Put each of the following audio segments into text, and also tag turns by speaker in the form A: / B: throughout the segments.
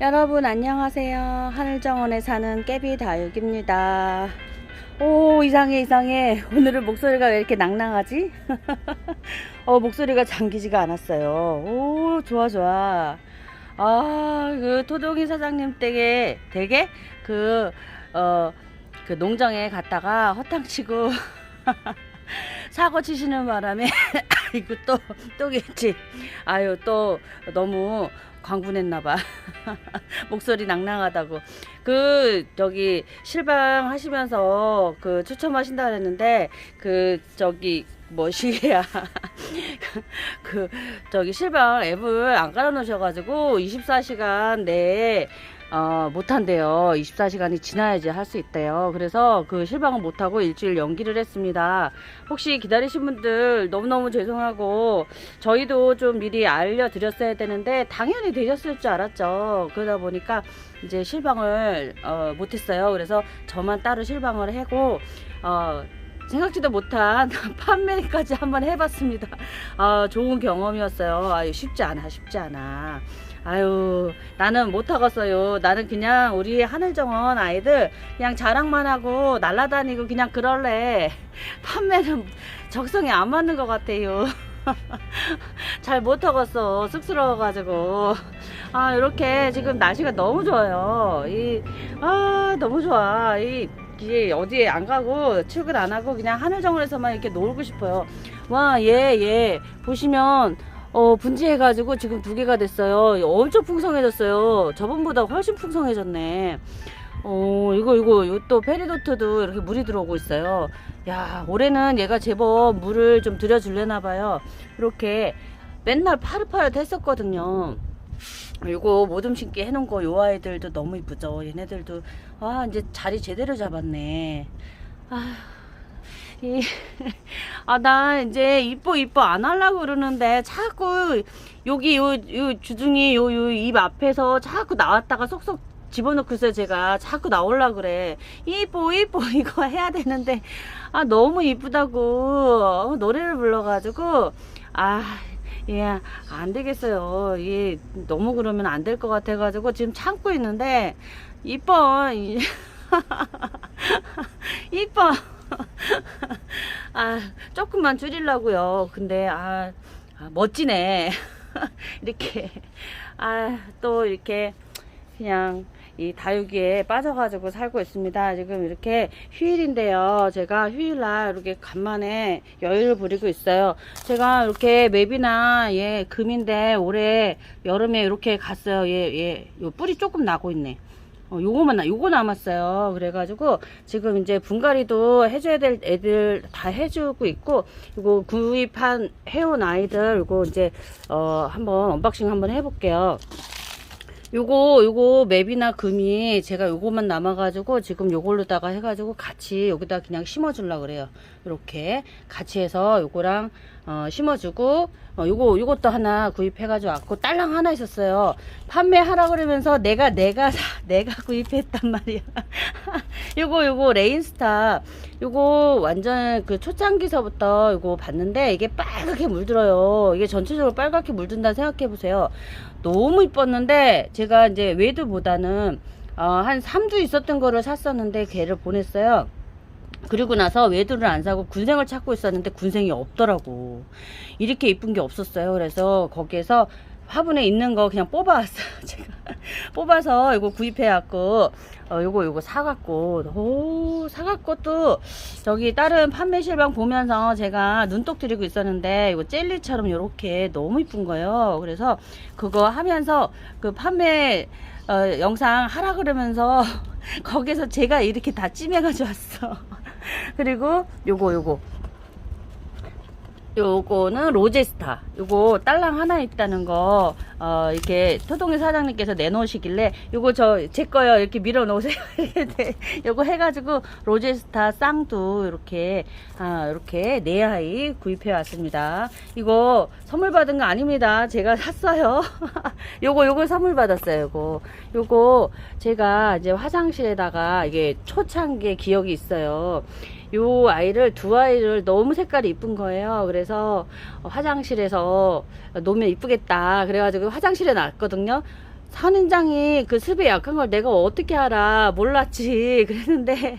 A: 여러분 안녕하세요. 하늘정원에 사는 깨비 다육입니다. 오 이상해 이상해. 오늘은 목소리가 왜 이렇게 낭낭하지? 어 목소리가 잠기지가 않았어요. 오 좋아 좋아. 아그 토종이 사장님 댁에 댁에 그 어, 그 농장에 갔다가 허탕치고 사고 치시는 바람에 이거 또 또겠지. 아유 또 너무 광분했나봐. 목소리 낭낭하다고. 그 저기 실방 하시면서 그 추첨하신다 그랬는데 그 저기 뭐시야 그 저기 실방 앱을 안 깔아 놓으셔가지고 24시간 내에 어, 못한대요. 24시간이 지나야지 할 수 있대요. 그래서 그 실방을 못하고 일주일 연기를 했습니다. 혹시 기다리신 분들 너무너무 죄송하고 저희도 좀 미리 알려드렸어야 되는데 당연히 되셨을 줄 알았죠. 그러다 보니까 이제 실방을 어, 못했어요. 그래서 저만 따로 실방을 하고 어, 생각지도 못한 판매까지 한번 해봤습니다. 아, 좋은 경험이었어요. 아유, 쉽지 않아, 쉽지 않아. 아유, 나는 못하겠어요. 나는 그냥 우리 하늘정원 아이들 그냥 자랑만 하고 날라다니고 그냥 그럴래. 판매는 적성에 안 맞는 것 같아요. 잘 못하겠어. 쑥스러워가지고. 아, 이렇게 지금 날씨가 너무 좋아요. 이, 아, 너무 좋아. 이, 이게 어디에 안 가고 출근 안 하고 그냥 하늘정원에서만 이렇게 놀고 싶어요. 와, 얘, 얘. 보시면, 어, 분지해가지고 지금 두 개가 됐어요. 엄청 풍성해졌어요. 저번보다 훨씬 풍성해졌네. 어, 이거, 이거, 요또 페리도트도 이렇게 물이 들어오고 있어요. 야, 올해는 얘가 제법 물을 좀 들여줄래나봐요. 이렇게 맨날 파릇파릇 했었거든요. 이거 모둠 신기 해놓은 거 요 아이들도 너무 이쁘죠. 얘네들도, 아, 이제 자리 제대로 잡았네. 아, 이, 아, 나 이제 이뻐 이뻐 안 하려고 그러는데 자꾸 여기 요, 요 주둥이 요, 요 입 앞에서 자꾸 나왔다가 속속 집어넣고 있어요, 제가. 자꾸 나올라 그래. 이뻐, 이뻐, 이거 해야 되는데, 아, 너무 이쁘다고, 어, 노래를 불러가지고, 아, 예, 안 되겠어요. 이 너무 그러면 안 될 것 같아가지고, 지금 참고 있는데, 이뻐, 이- 이뻐. 아, 조금만 줄이려고요. 근데, 아, 아, 멋지네. 이렇게, 아, 또 이렇게, 그냥, 이 다육이에 빠져가지고 살고 있습니다. 지금 이렇게 휴일인데요. 제가 휴일날 이렇게 간만에 여유를 부리고 있어요. 제가 이렇게 맵이나 예, 금인데 올해 여름에 이렇게 갔어요. 예, 예, 요 뿌리 조금 나고 있네. 어, 요거만, 나- 요거 남았어요. 그래가지고, 지금 이제 분갈이도 해줘야 될 애들 다 해주고 있고, 이거 구입한, 해온 아이들, 이거 이제, 어, 한번 언박싱 한번 해볼게요. 요거, 요거 맵이나 금이 제가 요거만 남아가지고, 지금 요걸로다가 해가지고 같이 여기다 그냥 심어주려 그래요. 이렇게 같이 해서 요거랑, 어, 심어주고, 어, 요거, 요것도 하나 구입해가지고 왔고, 딸랑 하나 있었어요. 판매하라 그러면서 내가, 내가, 사- 내가 구입했단 말이야. 요거, 요거, 레인스타. 요거 완전 그 초창기서부터 요거 봤는데, 이게 빨갛게 물들어요. 이게 전체적으로 빨갛게 물든다 생각해 보세요. 너무 이뻤는데, 제가 이제 외두보다는, 어, 한 3주 있었던 거를 샀었는데, 걔를 보냈어요. 그리고 나서 외두를 안 사고 군생을 찾고 있었는데 군생이 없더라고. 이렇게 이쁜 게 없었어요. 그래서 거기에서 화분에 있는 거 그냥 뽑아왔어요. 제가 뽑아서 이거 구입해갖고 어 요거 요거 사갖고 오 사갖고 또 저기 다른 판매 실방 보면서 제가 눈독 들이고 있었는데 이거 젤리처럼 요렇게 너무 이쁜 거예요. 그래서 그거 하면서 그 판매 어, 영상 하라 그러면서 거기서 제가 이렇게 다 찜해가지고 왔어. 그리고 요거 요거 요거는 로제스타. 요거 딸랑 하나 있다는 거, 어, 이렇게 토동이 사장님께서 내놓으시길래, 요거 저, 제 거요. 이렇게 밀어 놓으세요. 네. 요거 해가지고, 로제스타 쌍두, 이렇게, 아, 이렇게 네 아이 구입해 왔습니다. 이거 선물 받은 거 아닙니다. 제가 샀어요. 요거, 요거 선물 받았어요. 요거. 요거, 제가 이제 화장실에다가 이게 초창기에 기억이 있어요. 요 아이를 두 아이를 너무 색깔이 이쁜 거예요. 그래서 어, 화장실에서 놓으면 이쁘겠다. 그래가지고 화장실에 놨거든요. 선인장이 그 습에 약한 걸 내가 어떻게 알아 몰랐지 그랬는데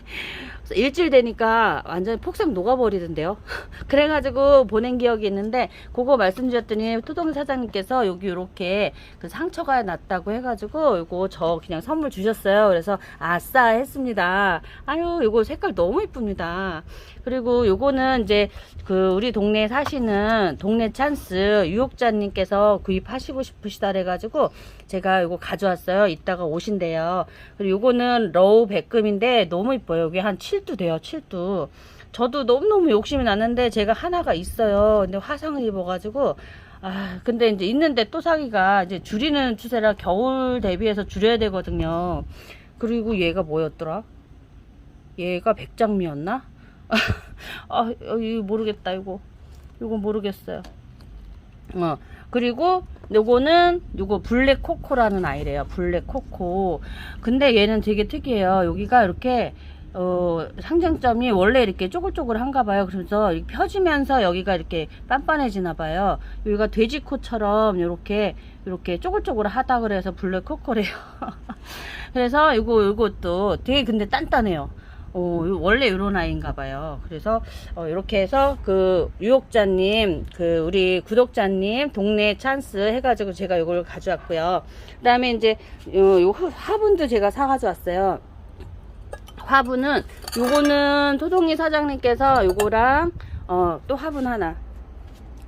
A: 일주일 되니까 완전히 폭삭 녹아버리던데요? 그래가지고 보낸 기억이 있는데 그거 말씀드렸더니 토동 사장님께서 여기 이렇게 그 상처가 났다고 해가지고 이거 저 그냥 선물 주셨어요. 그래서 아싸 했습니다. 아유 이거 색깔 너무 이쁩니다. 그리고 요거는 이제 그 우리 동네에 사시는 동네 찬스 유혹자님께서 구입하시고 싶으시다 그래가지고 제가 요거 가져왔어요. 이따가 오신대요. 그리고 요거는 러우 백금인데 너무 이뻐요. 여기 한 7두 돼요. 7두. 저도 너무너무 욕심이 났는데 제가 하나가 있어요. 근데 화상을 입어가지고 아 근데 이제 있는데 또 사기가 이제 줄이는 추세라 겨울 대비해서 줄여야 되거든요. 그리고 얘가 뭐였더라? 얘가 백장미였나? 아, 이거 모르겠다, 이거. 이거 모르겠어요. 어, 그리고 요거는 요거 블랙 코코라는 아이래요. 블랙 코코. 근데 얘는 되게 특이해요. 여기가 이렇게 어, 상장점이 원래 이렇게 쪼글쪼글한가 봐요. 그래서 펴지면서 여기가 이렇게 빤빤해지나 봐요. 여기가 돼지코처럼 이렇게 이렇게 쪼글쪼글하다 그래서 블랙 코코래요. 그래서 요거 요것도 되게 근데 단단해요. 어, 요- 원래 요런 아이인가 봐요. 그래서 어, 이렇게 해서 그 유혹자님, 그 우리 구독자님 동네 찬스 해가지고 제가 요걸 가져왔고요. 그다음에 이제 요, 요 화- 화분도 제가 사 가져 왔어요. 화분은 요거는 토동이 사장님께서 요거랑 어, 또 화분 하나.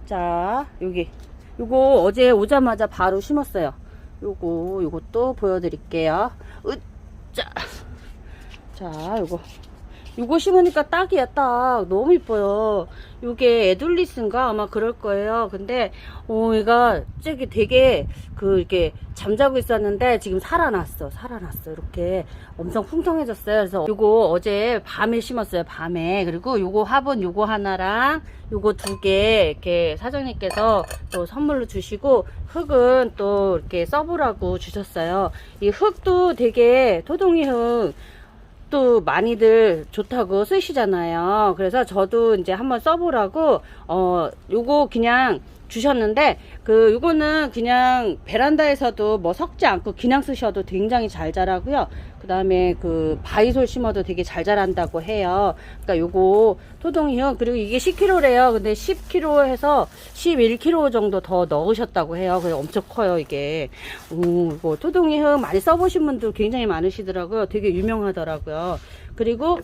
A: 자 여기 요거 어제 오자마자 바로 심었어요. 요거 요것도 보여드릴게요. 으짜. 자, 요거. 요거 심으니까 딱이야, 딱. 너무 이뻐요. 요게 에둘리스인가? 아마 그럴 거예요. 근데, 어, 얘가 저기 되게, 그, 이렇게 잠자고 있었는데, 지금 살아났어. 살아났어. 이렇게 엄청 풍성해졌어요. 그래서 요거 어제 밤에 심었어요. 밤에. 그리고 요거 화분 요거 하나랑 요거 두 개, 이렇게 사장님께서 또 선물로 주시고, 흙은 또 이렇게 써보라고 주셨어요. 이 흙도 되게, 토동이 흙, 또 많이들 좋다고 쓰시잖아요. 그래서 저도 이제 한번 써보라고 어 요거 그냥 주셨는데 그 요거는 그냥 베란다에서도 뭐 섞지 않고 그냥 쓰셔도 굉장히 잘 자라고요. 그 다음에 그 바이솔 심어도 되게 잘 자란다고 해요. 그러니까 요거 토동이요. 그리고 이게 10kg래요. 근데 10kg 해서 11kg 정도 더 넣으셨다고 해요. 그래서 엄청 커요, 이게. 오, 이거 토동이흙 많이 써보신 분들 굉장히 많으시더라고요. 되게 유명하더라고요. 그리고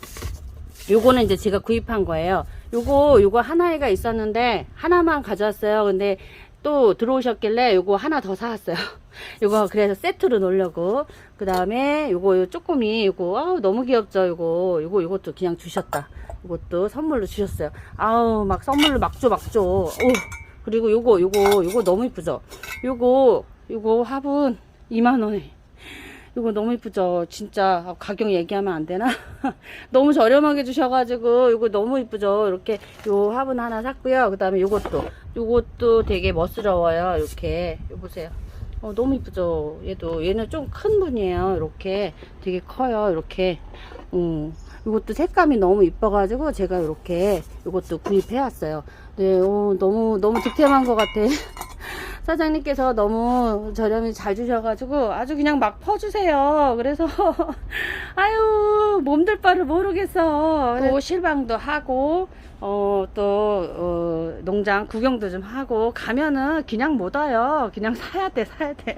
A: 요거는 이제 제가 구입한 거예요. 요거, 요거 하나가 있었는데, 하나만 가져왔어요. 근데 또 들어오셨길래 요거 하나 더 사왔어요. 요거 그래서 세트로 놓으려고. 그 다음에 요거 요 쪼꼬미, 요거, 아우, 너무 귀엽죠, 요거. 요거, 요것도 그냥 주셨다. 요것도 선물로 주셨어요. 아우, 막 선물로 막 줘, 막 줘. 오. 그리고 요거, 요거, 요거 너무 이쁘죠? 요거, 요거 화분 2만 원에. 이거 너무 이쁘죠? 진짜 아, 가격 얘기하면 안 되나? 너무 저렴하게 주셔가지고 이거 너무 이쁘죠? 이렇게 요 화분 하나 샀고요. 그 다음에 요것도 요것도 되게 멋스러워요. 이렇게 요 보세요. 어, 너무 이쁘죠? 얘도 얘는 좀 큰 분이에요. 이렇게 되게 커요. 이렇게 음. 이것도 색감이 너무 이뻐가지고 제가 이렇게 이것도 구입해 왔어요. 네, 오, 너무 너무 득템한 것 같아. 사장님께서 너무 저렴히 잘 주셔가지고 아주 그냥 막 퍼주세요. 그래서 아유 몸들 바를 모르겠어. 또 실방도 하고 어, 또 어, 농장 구경도 좀 하고 가면은 그냥 못 와요. 그냥 사야 돼 사야 돼.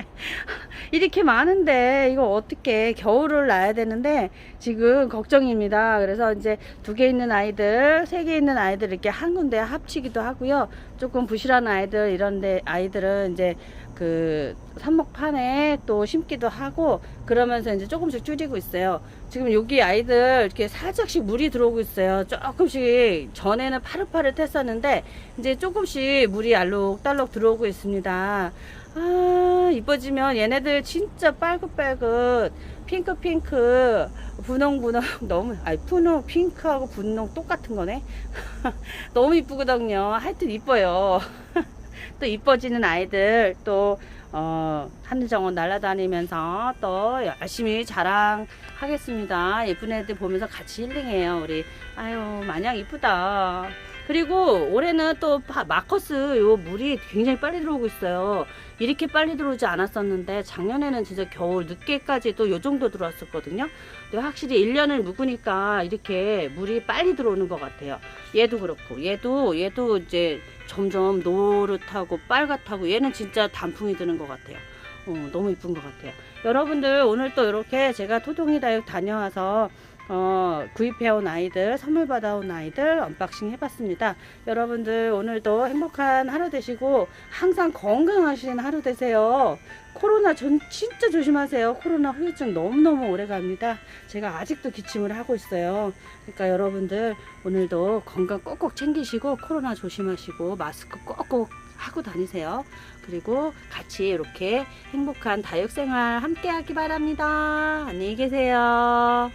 A: 이렇게 많은데 이거 어떻게 겨울을 나야 되는데 지금 걱정입니다. 그래서 이제 두 개 있는 아이들, 세 개 있는 아이들 이렇게 한 군데 합치기도 하고요. 조금 부실한 아이들 이런데 아이들은 이제 그 삽목판에 또 심기도 하고 그러면서 이제 조금씩 줄이고 있어요. 지금 여기 아이들 이렇게 살짝씩 물이 들어오고 있어요. 조금씩 전에는 파릇파릇 했었는데 이제 조금씩 물이 알록달록 들어오고 있습니다. 아 이뻐지면 얘네들 진짜 빨긋빨긋 핑크핑크 분홍분홍 너무 아니 분홍 핑크하고 분홍 똑같은 거네 너무 이쁘거든요 하여튼 이뻐요 또 이뻐지는 아이들 또 어, 하늘정원 날아다니면서 또 열심히 자랑하겠습니다. 예쁜 애들 보면서 같이 힐링해요. 우리 아유 마냥 이쁘다. 그리고 올해는 또 파- 마커스 요 물이 굉장히 빨리 들어오고 있어요. 이렇게 빨리 들어오지 않았었는데 작년에는 진짜 겨울 늦게까지 도 요 정도 들어왔었거든요. 근데 확실히 1년을 묵으니까 이렇게 물이 빨리 들어오는 것 같아요. 얘도 그렇고 얘도 얘도 이제 점점 노릇하고 빨갛다고 얘는 진짜 단풍이 드는 것 같아요. 어, 너무 이쁜 것 같아요. 여러분들 오늘 또 이렇게 제가 토종이 다육 다녀와서 어, 구입해온 아이들, 선물 받아온 아이들 언박싱 해봤습니다. 여러분들 오늘도 행복한 하루 되시고 항상 건강하신 하루 되세요. 코로나 전 진짜 조심하세요. 코로나 후유증 너무너무 오래 갑니다. 제가 아직도 기침을 하고 있어요. 그러니까 여러분들 오늘도 건강 꼭꼭 챙기시고 코로나 조심하시고 마스크 꼭꼭 하고 다니세요. 그리고 같이 이렇게 행복한 다육생활 함께 하기 바랍니다. 안녕히 계세요.